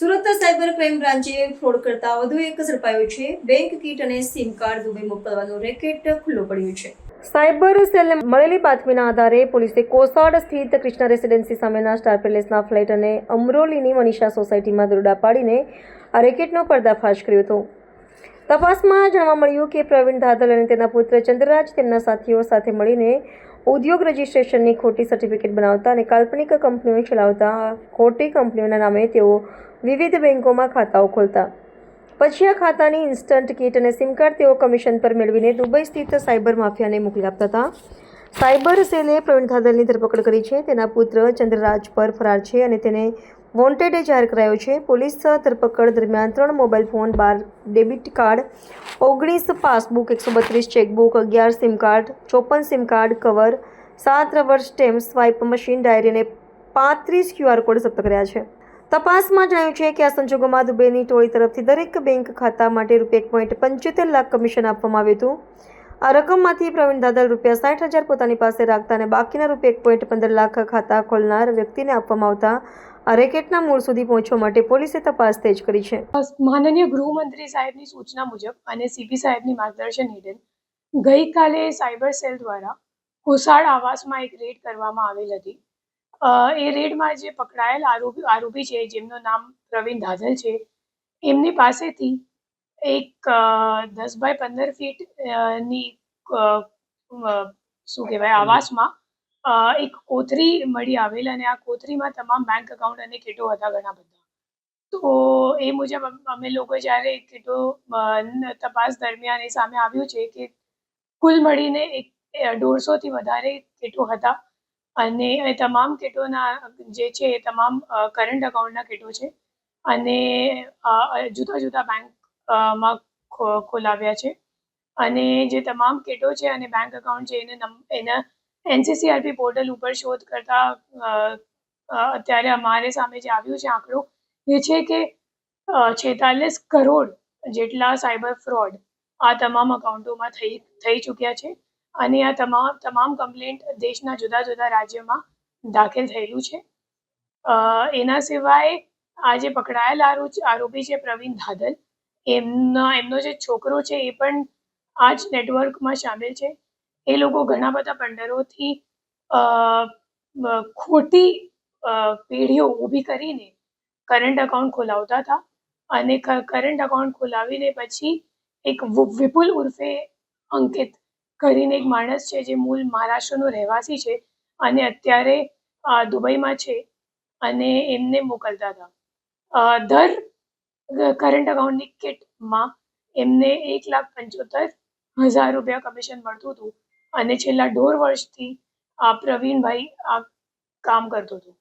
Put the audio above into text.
Surat cyber crime બ્રાન્ચે fraud કરતા વધુ એક ઝડપાયો છે. બેંક કીટ અને સિમ કાર્ડ દુબઈ મોકલવાનો રેકેટ ખુલ્લો પડ્યો છે. સાયબર સેલને મળેલી બાતમીના આધારે પોલીસે કોસાડ સ્થિત કૃષ્ણા રેસિડેન્સી સામેના સ્ટાર પેલેસના ફ્લેટ અને અમરોલીની મનીષા સોસાયટીમાં દરોડા પાડીને આ રેકેટનો પર્દાફાશ કર્યો હતો. તપાસમાં જાણવા મળ્યું કે પ્રવીણ ધાધલ અને તેના પુત્ર ચંદ્રરાજ તેમના સાથીઓ સાથે મળીને ઉદ્યોગ રજિસ્ટ્રેશનની ખોટી સર્ટિફિકેટ બનાવતા અને કાલ્પનિક કંપનીઓ ચલાવતા ખોટી કંપનીઓના નામે તેઓ વિવિધ બેંકોમાં ખાતાઓ ખોલતા. પછી આ ખાતાની ઇન્સ્ટન્ટ કીટ અને સિમ કાર્ડ તેઓ કમિશન પર મેળવીને દુબઈ સ્થિત સાયબર માફિયાને મોકલી આપતા હતા. સાયબર સેલે પ્રવીણ ધાદલની ધરપકડ કરી છે. તેના પુત્ર ચંદ્રરાજ પર ફરાર છે અને તેને વોન્ટેડ જાહેર કરાયો છે. પોલીસ ધરપકડ દરમિયાન ત્રણ મોબાઈલ ફોન, બાર ડેબિટ કાર્ડ, ઓગણીસ પાસબુક, એકસો બત્રીસ ચેકબુક, અગિયાર સિમ કાર્ડ, ચોપન સિમ કાર્ડ, કવર, સાત rubber stamp, swipe machine, diary અને પાંત્રીસ ક્યુઆર કોડ જપ્ત કર્યા છે. તપાસમાં જણાવ્યું છે કે આ સંજોગોમાં દુબઈની ટોળી તરફથી દરેક બેંક ખાતા માટે રૂપિયા એક પોઈન્ટ પંચોતેર લાખ કમિશન આપવામાં આવ્યું હતું. આ રકમમાંથી પ્રવીણ દાદલ રૂપિયા સાઠ હજાર પોતાની પાસે રાખતા અને બાકીના રૂપિયા એક પોઈન્ટ પંદર લાખ ખાતા ખોલનાર વ્યક્તિને આપવામાં આવતા આ રેકેટના મૂળ સુધી પહોંચવા માટે પોલીસે તપાસ તેજ કરી છે. માનનીય ગૃહમંત્રી સાહેબની સૂચના મુજબ અને સીપી સાહેબની માર્ગદર્શન હેઠળ ગઈકાલે સાયબર સેલ દ્વારા કોસાડ આવાસમાં એક રેડ કરવામાં આવેલ હતી. એ રેડમાં જે પકડાયેલ આરોપી આરોપી છે, જેમનું નામ પ્રવીણ ધાધલ છે, એમની પાસેથી એક દસ બાય પંદર ફીટની શું કહેવાય આવાસમાં એક કોથરી મળી આવેલ અને આ કોથરીમાં તમામ બેંક એકાઉન્ટ અને કીટો હતા ઘણા બધા. તો એ મુજબ અમે લોકો જ્યારે કીટો તપાસ દરમિયાન એ સામે આવ્યું છે કે કુલ મળીને એક દોઢસોથી વધારે કીટો હતા. અને એ તમામ કીટોના જે છે એ તમામ કરંટ અકાઉન્ટના કીટો છે. અને જુદા જુદા બેંક માં ખોલાવ્યા છે. અને જે તમામ કીટો છે અને બેંક એકાઉન્ટ છે, એને એના એનસીસીઆરપી પોર્ટલ ઉપર શોધ કરતા અત્યારે અમારે સામે જે આવ્યું છે આંકડો, એ છે કે છેતાલીસ કરોડ જેટલા સાયબર ફ્રોડ આ તમામ અકાઉન્ટોમાં થઈ થઈ ચૂક્યા છે. અને આ તમામ તમામ કમ્પ્લેન્ટ દેશના જુદા જુદા રાજ્યોમાં દાખલ થયેલું છે. એના સિવાય આજે પકડાયેલ આરોપી છે પ્રવીણ ધાદલ. એમના, એમનો જે છોકરો છે એ પણ આ જ નેટવર્કમાં સામેલ છે. એ લોકો ઘણા બધા પંડરોથી ખોટી પેઢીઓ ઊભી કરીને કરંટ અકાઉન્ટ ખોલાવતા હતા અને કરંટ અકાઉન્ટ ખોલાવીને પછી એક વિપુલ ઉર્ફે અંકિત કરીને એક માણસ છે જે મૂળ મહારાષ્ટ્રનો રહેવાસી છે અને અત્યારે દુબઈમાં છે અને એમને મોકલતા હતા. દર કરંટ અકાઉન્ટની કિટમાં એમને એક લાખ પંચોતેર હજાર રૂપિયા કમિશન મળતું હતું. અને છેલ્લા દોઢ વર્ષથી આ પ્રવીણભાઈ આ કામ કરતો હતો.